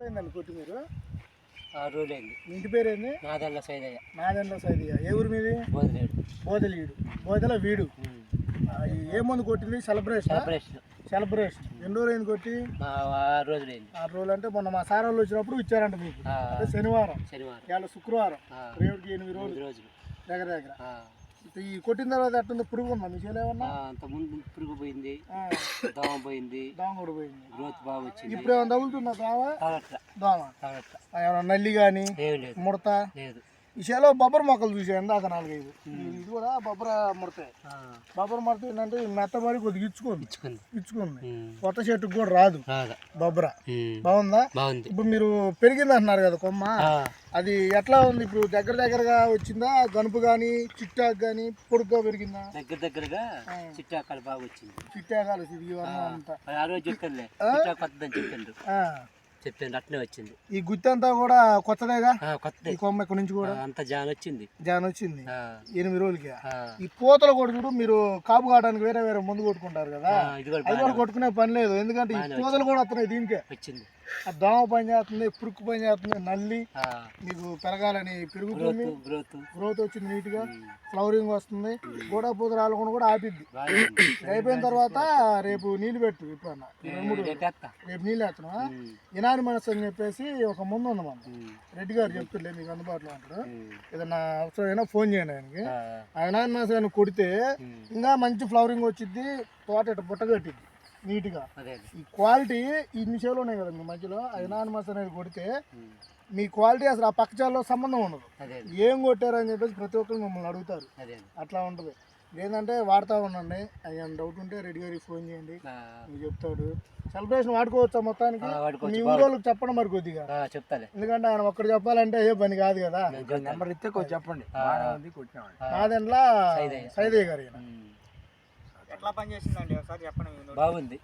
అయిందండి కొట్టి మీరు రోజులైంది మీ ఇంటి పేరేంది? నాదల్ల సైదయ్య. నాదెండ్ల సైదిగా ఏ ఊరు మీది? బోధలేడు. బోదలీడు బోదల వీడు. ఏ మందు కొట్టింది? సెలబ్రేషన్? సెలబ్రేషన్. సెలబ్రేషన్. ఎన్ని రోజులు అయింది కొట్టి ఆరు రోజులైంది. ఆరు రోజులు అంటే మొన్న మా సార్ వాళ్ళు వచ్చినప్పుడు ఇచ్చారంట మీకు. శనివారం. శనివారం. ఇవాళ శుక్రవారం. రేవుడికి ఎనిమిది రోజులు. రోజులు. దగ్గర దగ్గర. ఈ కొట్టిన తర్వాత ఎట్టుంది పురుగు ఉందా? మీ చేలో ఏమన్నా? అంత ముందు పురుగు పోయింది ఆ, దోమ పోయింది దోమ కూడా పోయింది. గ్రోత్ బాగా వచ్చింది. ఇప్పుడు ఏమైనా తగులుతుందా దోమ? దోమ. ఏమైనా నల్లి కానీ ముడత? లేదు. ఈ చేలో బొబ్బర మొక్కలు చూసాను ఇందాక నాలుగైదు. ఇది కూడా బొబ్బర ముడతాయి బొబ్బర ముడత ఏంటంటే మెత్తబడి కొద్దిగా ఇచ్చుకుంది ఇచ్చుకుంది. ఇచ్చుకుంది ఉమ్, కొత్త చెట్టుకు కూడా రాదు బొబ్బర. బాగుందా? బాగుంది. ఇప్పుడు మీరు పెరిగింది అంటున్నారు కదా కొమ్మ. అది ఎట్లా ఉంది? ఇప్పుడు దగ్గర దగ్గరగా వచ్చిందా? గనుపు కానీ చిట్టాకు కానీ పొడుగ్గా పెరిగిందా? దగ్గర దగ్గరగా చిట్టాకాలు బాగా వచ్చింది. చిట్టాకాలు ఇది అంతా. ఆ రోజు చెప్పానులే. చిట్టా కొత్తదని చెప్పిండ్రు ఆ, చెప్పాను అట్నే వచ్చింది. ఈ గుత్తి అంతా కూడా కొత్తదేగా? ఆ, కొత్తది. ఈ కొమ్మ ఇక్కడ నుంచి కూడా? అంత జాన్ వచ్చింది. జాన్ వచ్చింది. ఎనిమిది రోజులకి. ఈ పూతలు కూడా చూడు మీరు కాపు కావడానికి వేరే వేరే మందు కొట్టుకుంటారు కదా? అది కూడా కొట్టుకునే పని లేదు. ఎందుకంటే ఈ పూతలు కూడా వస్తున్నాయి దీనికే. వచ్చింది. దోమ పని చేస్తుంది పురుకు పని చేస్తుంది నల్లి మీకు పెరగాలని పెరుగుతుంది గ్రోత్ వచ్చింది నీట్గా ఉమ్, ఫ్లవరింగ్ వస్తుంది. గోడ పూత రాలకుండా కూడా ఆపిద్ది. అయిపోయిన తర్వాత రేపు నీళ్ళు పెట్టు రేపేత్తా. రేపు నీళ్ళు వేస్తున్నావా ఉమ్, ఇనాని మనసు అని చెప్పేసి ఒక ముందు ఉంది మన రెడ్డి గారు చెప్తుండే మీకు అందుబాటులో ఉమ్, ఏదన్నా అవసరమైనా ఫోన్ చేయండి ఆయనకి. ఆ, ఇనాని మనసు కొడితే ఇంకా మంచి ఫ్లవరింగ్ వచ్చింది తోట ఇట్ట బుట్ట కట్టింది నీట్గా. ఈ క్వాలిటీ ఇన్ని చేలు ఉన్నాయి కదా మీ మధ్యలో మనసు అనేది కొడితే మీ క్వాలిటీ అసలు ఆ పక్క చేలలో సంబంధం ఉండదు. ఏం కొట్టారు అని చెప్పేసి ప్రతి ఒక్కరు మిమ్మల్ని అడుగుతారు. అట్లా ఉంటుంది. ఏంటంటే వాడుతూ ఉండండి. అయ్యా డౌట్ ఉంటే రెడ్డి గారికి ఫోన్ చేయండి. మీకు చెప్తాడు. సెలబ్రేషన్ వాడుకోవచ్చా మొత్తానికి? మీ ఊరు వాళ్ళకి చెప్పండి మరి కొద్దిగా. ఆ, చెప్తాలే. ఎందుకంటే ఆయన ఒక్కడు చెప్పాలంటే ఏ పని కాదు కదా. చెప్తాను. ఇస్తే కొంచెం చెప్పండి. నాదెండ్లా సైదయ్య. గారు ఎట్లా పని చేసిందండి ఒకసారి చెప్పండి. బాగుంది.